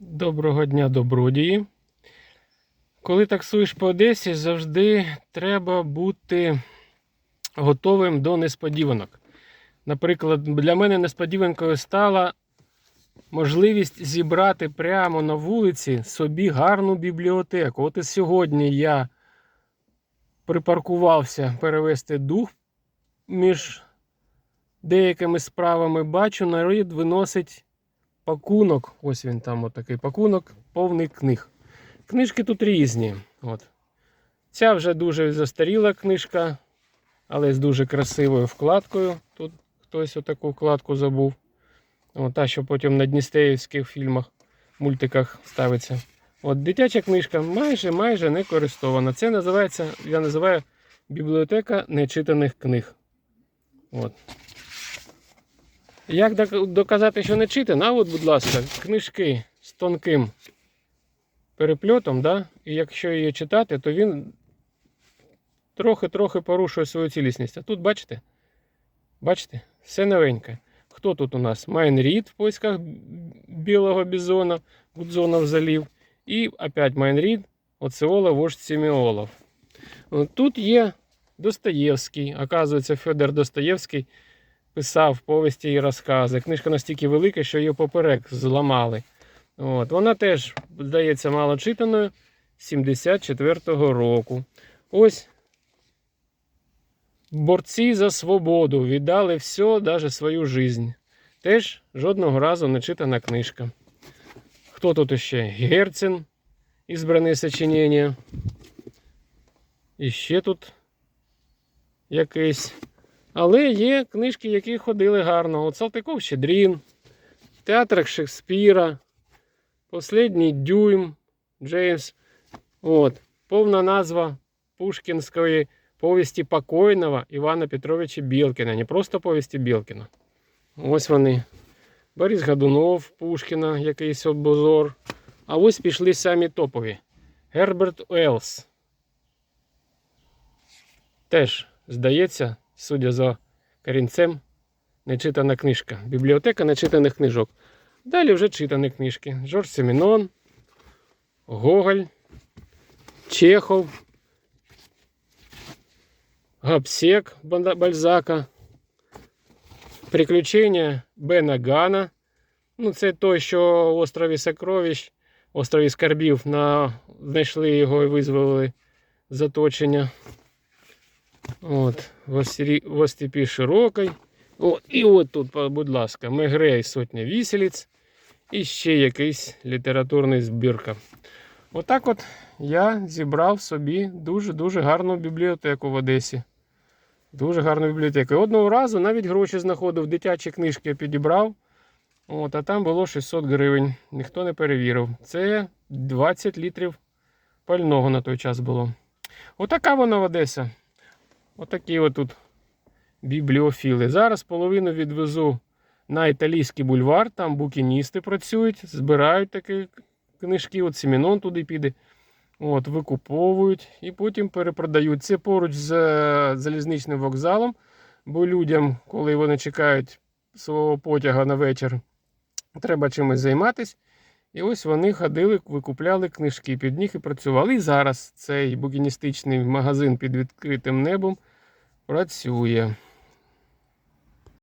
Доброго дня, добродії. Коли таксуєш по Одесі, завжди треба бути готовим до несподіванок. Наприклад, для мене несподіванкою стала можливість зібрати прямо на вулиці собі гарну бібліотеку. От і сьогодні я припаркувався перевести дух між деякими справами. Бачу, народ виносить пакунок. Ось він там, отакий пакунок, повний книг. Книжки тут різні. От. Ця вже дуже застаріла книжка, але з дуже красивою вкладкою. Тут хтось отаку вкладку забув. От, та, що потім на Дністеївських фільмах, мультиках ставиться. От дитяча книжка майже майже не користована. Це називається, я називаю бібліотека нечитаних книг. От. Як доказати, що не читана? А от, будь ласка, книжки з тонким перепльотом, да? і якщо її читати, то він трохи-трохи порушує свою цілісність. А тут бачите? Бачите? Все новеньке. Хто тут у нас? Майнрід в поисках білого бізона, Гудзонов залів. І опять Майнрід, Оцеола, вождь Сімеолов. От Тут є Достоєвський. Оказується, Федор Достоєвський писав повісті і розкази. Книжка настільки велика, що її поперек зламали. От. Вона теж, здається, мало читаною 74-го року. Ось борці за свободу віддали все, навіть свою жизнь. Теж жодного разу не читана книжка. Хто тут іще? Герцен, ізбране сочинення. І ще тут якийсь. Але є книжки, які ходили гарно. От Салтиков Щедрін, Театр Шекспіра, Последній дюйм Джеймс. От. Повна назва Пушкінської повісті покойного Івана Петровича Білкіна. Не просто повісті Білкіна. Ось вони. Борис Годунов, Пушкіна, якийсь обзор. А ось пішли самі топові. Герберт Уеллс. Теж, здається, судя за корінцем, нечитана книжка. Бібліотека нечитаних книжок. Далі вже читані книжки. Жорж Семенон, Гоголь, Чехов, Гапсек Бальзака, Приключення Бена Гана. Ну, це той, що в острові Сокровищ, острові Скарбів, на... знайшли його і визволили заточення. От, в острі- в остепі широкой. О, і от тут, будь ласка, Мегрей сотня віселіць і ще якийсь літературний збірка. Отак от я зібрав собі дуже-дуже гарну бібліотеку в Одесі. Дуже гарну бібліотеку. Одного разу навіть гроші знаходив, дитячі книжки я підібрав. От, а там було 600 гривень. Ніхто не перевірив. Це 20 літрів пального на той час було. Отака вона в Одеса. Отакі от тут бібліофіли. Зараз половину відвезу на італійський бульвар, там букіністи працюють, збирають такі книжки, от Сімінон туди піде. От, викуповують і потім перепродають. Це поруч з е, залізничним вокзалом, бо людям, коли вони чекають свого потяга на вечір, треба чимось займатися. І ось вони ходили, викупляли книжки під них і працювали. І зараз цей букіністичний магазин під відкритим небом працює.